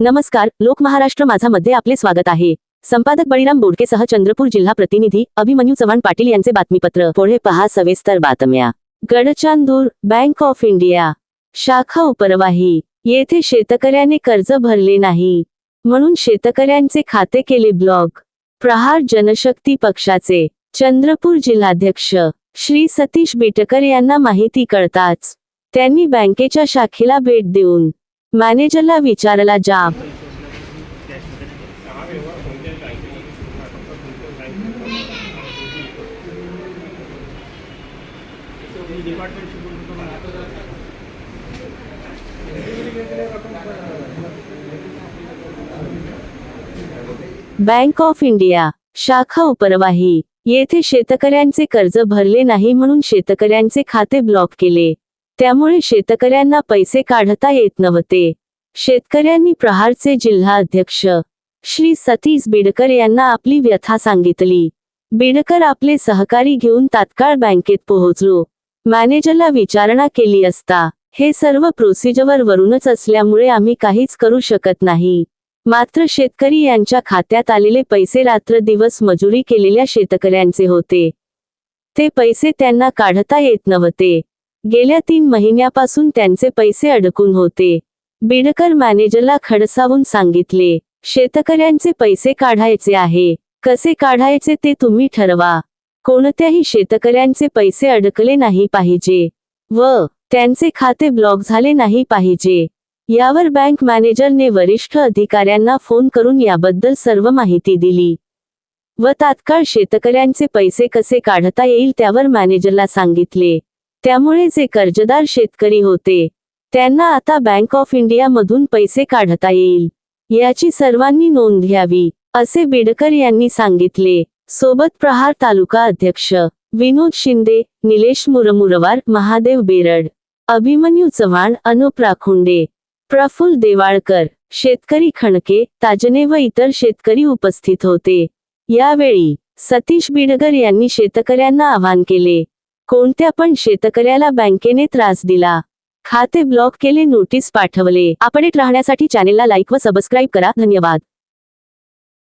नमस्कार लोक महाराष्ट्र माझा मध्ये आपले स्वागत आहे. संपादक बळीराम बोडकेसह चंद्रपूर जिल्हा प्रतिनिधी अभिमन्यू चव्हाण पाटील यांचे बातमीपत्र. पुढे पहा सविस्तर बातम्या. गडचांदूर बँक ऑफ इंडिया शाखा उपरवाही. येथे शेतकऱ्याने कर्ज भरले नाही. म्हणून शेतकऱ्यांचे खाते केले ब्लॉक. प्रहार जनशक्ती पक्षाचे. चंद्रपूर जिल्हाध्यक्ष. श्री सतीश बेटकर यांना माहिती कळताच. त्यांनी बँकेच्या शाखेला भेट देऊन मॅनेजरला विचारला जाब बँक ऑफ इंडिया शाखा उपरवाही. येथे शेतकऱ्यांचे कर्ज भरले नाही म्हणून शेतकऱ्यांचे खाते ब्लॉक केले. त्यामुळे शेतकऱ्यांना पैसे काढता येत नव्हते. शेतकऱ्यांनी प्रहारचे जिल्हा अध्यक्ष श्री सतीश बिडकर यांना आपली व्यथा सांगितली. बिडकर आपले सहकारी घेऊन तात्काळ बँकेत पोहोचलो. मॅनेजरला विचारणा केली असता हे सर्व प्रोसिजर वरूनच असल्यामुळे आम्ही काहीच करू शकत नाही. मात्र शेतकरी यांच्या खात्यात आलेले पैसे रात्र दिवस मजुरी केलेल्या शेतकऱ्यांचे होते. ते पैसे त्यांना काढता येत नव्हते. गेल्या तीन महिन्यापासून त्यांचे पैसे अडकून होते. बिडकर मॅनेजरला खडसावून सांगितले शेतकऱ्यांचे पैसे काढायचे आहे. कसे काढायचे ते तुम्ही ठरवा. कोणत्याही शेतकऱ्यांचे पैसे अडकले नाही पाहिजे व त्यांचे खाते ब्लॉक झाले नाही पाहिजे. यावर बँक मॅनेजरने वरिष्ठ अधिकाऱ्यांना फोन करून याबद्दल सर्व माहिती दिली. व तात्काळ शेतकऱ्यांचे पैसे कसे काढता येईल त्यावर मॅनेजरला सांगितले. त्यामुळे जे कर्जदार शेतकरी होते त्यांना आता बँक ऑफ इंडिया मधून पैसे काढता येईल. याची सर्वांनी नोंद घ्यावी असे बिडकर यांनी सांगितले. सोबत प्रहार तालुका अध्यक्ष विनोद शिंदे निलेश मुरमुरवार महादेव बेरड अभिमन्यू चव्हाण अनुप राखुंडे प्रफुल देवाळकर शेतकरी खणके ताजने व इतर शेतकरी उपस्थित होते. यावेळी सतीश बिडगर यांनी शेतकऱ्यांना आवाहन केले. कोणत्या पण शेतकऱ्याला बँकेने त्रास दिला. खाते ब्लॉक केले नोटीस पाठवले. अपडेट राहण्यासाठी चॅनेलला लाईक व सबस्क्राईब करा. धन्यवाद.